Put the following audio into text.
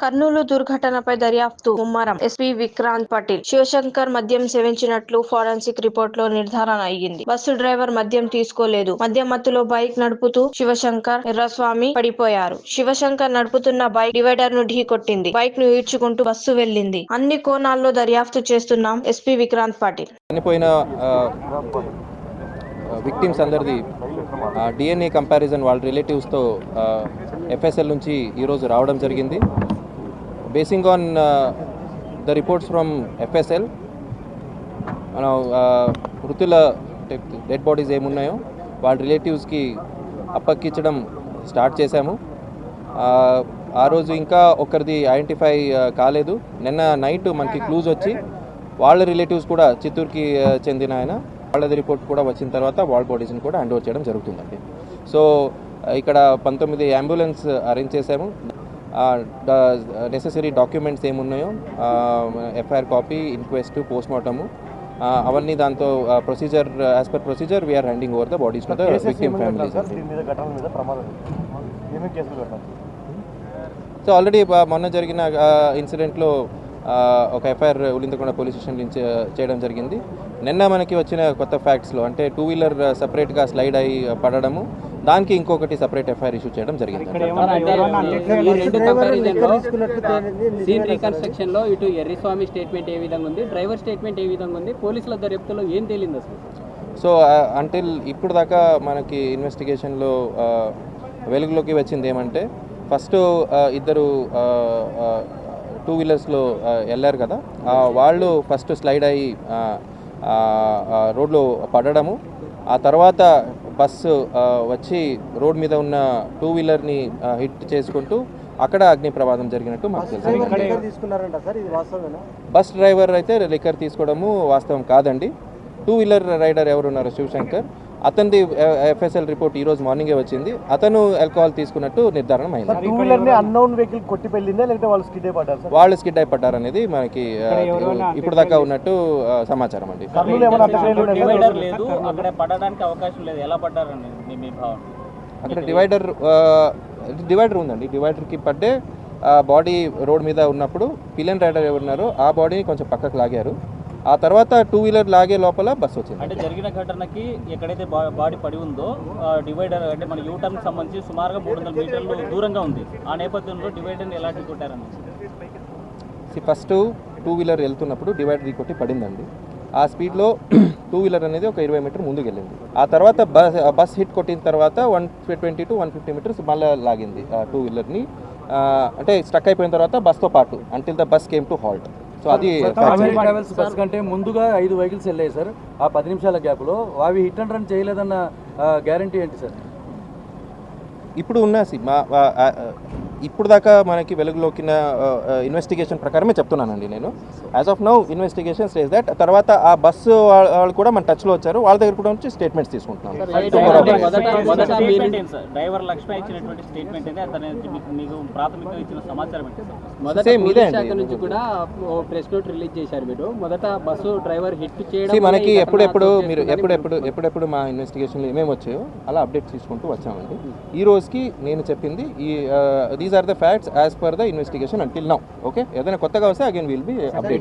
కర్నూలు దుర్ఘటనపై దర్యాప్తు. ముమ్మరం. ఎస్పీ విక్రాంత్ పటేల్. శివశంకర్ మద్యం సేవించినట్లు ఫోరెన్సిక్ రిపోర్ట్లో నిర్ధారణ అయ్యింది. బస్సు డ్రైవర్ మద్యం తీసుకోలేదు. మద్యం మత్తులో బైక్ నడుపుతూ శివశంకర్ ఎర్రస్వామి పడిపోయారు. శివశంకర్ నడుపుతున్న బైక్ డివైడర్ను ఢీకొట్టింది బైక్ను ఈడ్చుకుంటూ బస్సు వెళ్ళింది. అన్ని కోణాల్లో దర్యాప్తు చేస్తున్నాం ఎస్పీ విక్రాంత్ పాటిల్. చనిపోయిన విక్టిమ్స్ అందరిది డిఎన్ఏ కంపారిజన్ వాళ్ళ రిలేటివ్స్తో ఎఫ్ఎస్ఎల్ నుంచి ఈరోజు రావడం జరిగింది. Basing on the reports from FSL మనం మృతుల డెడ్ బాడీస్ ఏమున్నాయో వాళ్ళ రిలేటివ్స్కి అప్పక్కించడం స్టార్ట్ చేశాము. ఆ రోజు ఇంకా ఒకరిది ఐడెంటిఫై uh, కాలేదు. నిన్న నైట్ మనకి క్లూజ్ వచ్చి వాళ్ళ రిలేటివ్స్ కూడా చిత్తూరుకి uh, చెందిన ఆయన. వాళ్ళది రిపోర్ట్ కూడా వచ్చిన తర్వాత వాళ్ళ బాడీస్ని కూడా హ్యాండ్ ఓవర్ చేయడం జరుగుతుందండి. సో ఇక్కడ పంతొమ్మిది అంబులెన్స్ అరేంజ్ చేశాము. నెససరీ డాక్యుమెంట్స్ ఏమున్నాయో FIR copy inquest post mortem అవన్నీ దాంతో procedure as per procedure we are handing over the bodies to the victim so already మొన్న జరిగిన ఇన్సిడెంట్లో ఒక ఎఫ్ఐఆర్ ఉలిందకొండ పోలీస్ స్టేషన్ నుంచి చేయడం జరిగింది. నిన్న మనకి వచ్చిన కొత్త ఫ్యాక్ట్స్లో అంటే టూ వీలర్ సపరేట్గా స్లైడ్ అయి పడడము దానికి ఇంకొకటి సపరేట్ ఎఫ్ఐఆర్ ఇష్యూ చేయడం జరిగింది. అంటే సీన్ రీకన్స్ట్రక్షన్లో ఇటు ఎర్రిస్వామి స్టేట్మెంట్ ఏ విధంగా ఉంది డ్రైవర్ స్టేట్మెంట్ ఏ విధంగా ఉంది పోలీసుల దర్యాప్తులో ఏం తేలింది అసలు? సో అంటిల్ ఇప్పుడు దాకా మనకి ఇన్వెస్టిగేషన్లో వెలుగులోకి వచ్చింది ఏమంటే ఫస్ట్ ఇద్దరు టూ వీలర్స్లో వెళ్ళారు కదా ఆ, వాళ్ళు ఫస్ట్ స్లైడ్ అయ్యి రోడ్లో పడడము ఆ తర్వాత బస్సు వచ్చి రోడ్ మీద ఉన్న టూ వీలర్ని హిట్ చేసుకుంటూ అక్కడ అగ్ని ప్రమాదం జరిగినట్టు మాకు తెలుసు. తీసుకున్నారంట సార్ ఇది వాస్తవేనా బస్ డ్రైవర్ అయితే లిక్కర్ తీసుకోవడము వాస్తవం కాదండి. టూ వీలర్ రైడర్ ఎవరున్నారు? శివశంకర్. అతనిది ఎఫ్ఎస్ఎల్ రిపోర్ట్ ఈ రోజు మార్నింగే వచ్చింది. అతను ఆల్కహాల్ తీసుకున్నట్టు నిర్ధారణ అయింది. అన్నోన్ వెహికల్ కొట్టి పెళ్ళిందా లేకపోతే వాళ్ళు స్కిడ్ అయిపడ్డారు సార్? వాళ్ళు స్కిడ్ అయిపడ్డారనేది మనకి ఇప్పుడు దాకా ఉన్నట్టు సమాచారం అండి? డివైడర్ అక్కడ పడడానికి అవకాశం లేదు. ఎలా పడ్డారండి మీ- మీ భావన? అక్కడ డివైడర్ డివైడర్ ఉందండి. డివైడర్కి పడ్డే బాడీ రోడ్ మీద ఉన్నప్పుడు పిలియన్ రైడర్ ఎవరున్నారో ఆ బాడీని కొంచెం పక్కకు లాగారు. ఆ తర్వాత టూ వీలర్ లాగే లోపల బస్ వచ్చింది. అంటే జరిగిన ఘటనకి ఎక్కడైతే బాడీ పడి ఉందో డివైడర్ అంటే మన యూటర్న్ సంబంధించి సుమారుగా మూడు వందల మీటర్లు దూరంగా ఉంది. ఆ నేపథ్యంలో డివైడర్ని ఎలా కొట్టారని ఫస్ట్ టూ వీలర్ వెళ్తున్నప్పుడు డివైడర్ కొట్టి పడిందండి. ఆ స్పీడ్లో టూ వీలర్ అనేది ఒక ఇరవై మీటర్ ముందుకు వెళ్ళింది ఆ తర్వాత బస్ బస్ హిట్ కొట్టిన తర్వాత one twenty to one fifty metres మళ్ళీ లాగింది ఆ టూ వీలర్ని అంటే స్టక్ అయిపోయిన తర్వాత బస్తో పాటు until the bus came to halt so అది ట్రావెల్స్ బస్ కంటే ముందుగా ఐదు వెహికల్స్ వెళ్ళాయి సార్ ఆ పది నిమిషాల గ్యాప్లో అవి హిట్ అండ్ రన్ చేయలేదన్న గ్యారంటీ ఏంటి సార్ ఇప్పుడు ఉన్న ఇప్పుడు దాకా మనకి వెలుగులోకిన ఇన్వెస్టిగేషన్ ప్రకారమే చెప్తున్నానండి నేను. As of now investigation says that తర్వాత ఆ బస్సు వాళ్ళు కూడా మన టచ్లో వచ్చారు. వాళ్ళ దగ్గర కూడా నుంచి స్టేట్మెంట్స్ తీసుకుంటున్నాం. మొదట మొదట మీరు స్టేట్మెంట్ ఏంటి సార్ డ్రైవర్ లక్ష్మి ఇచ్చినటువంటి స్టేట్మెంట్ ఏంటి? అతను మీకు మీకు ప్రాథమికంగా ఇచ్చిన సమాచారం ఏంటి సార్ మొదట Same ఇదే పోలీస్ అండి. శాఖ నుంచి కూడా ప్రెస్ నోట్ రిలీజ్ చేశారు మీరు. మొదట బస్సు డ్రైవర్ హిట్ చేయడం See, మనకి ఎప్పుడెప్పుడు మీరు ఎప్పుడెప్పుడు ఎప్పుడెప్పుడు మా ఇన్వెస్టిగేషన్లో ఏమేమి వచ్చాయో అలా అప్డేట్ తీసుకుంటూ వచ్చామండి. ఈ రోజుకి నేను చెప్పింది ఈ these are the facts as per the investigation until now okay ఏదైనా కొత్తగా వస్తే అగైన్ విల్ బి అప్డేట్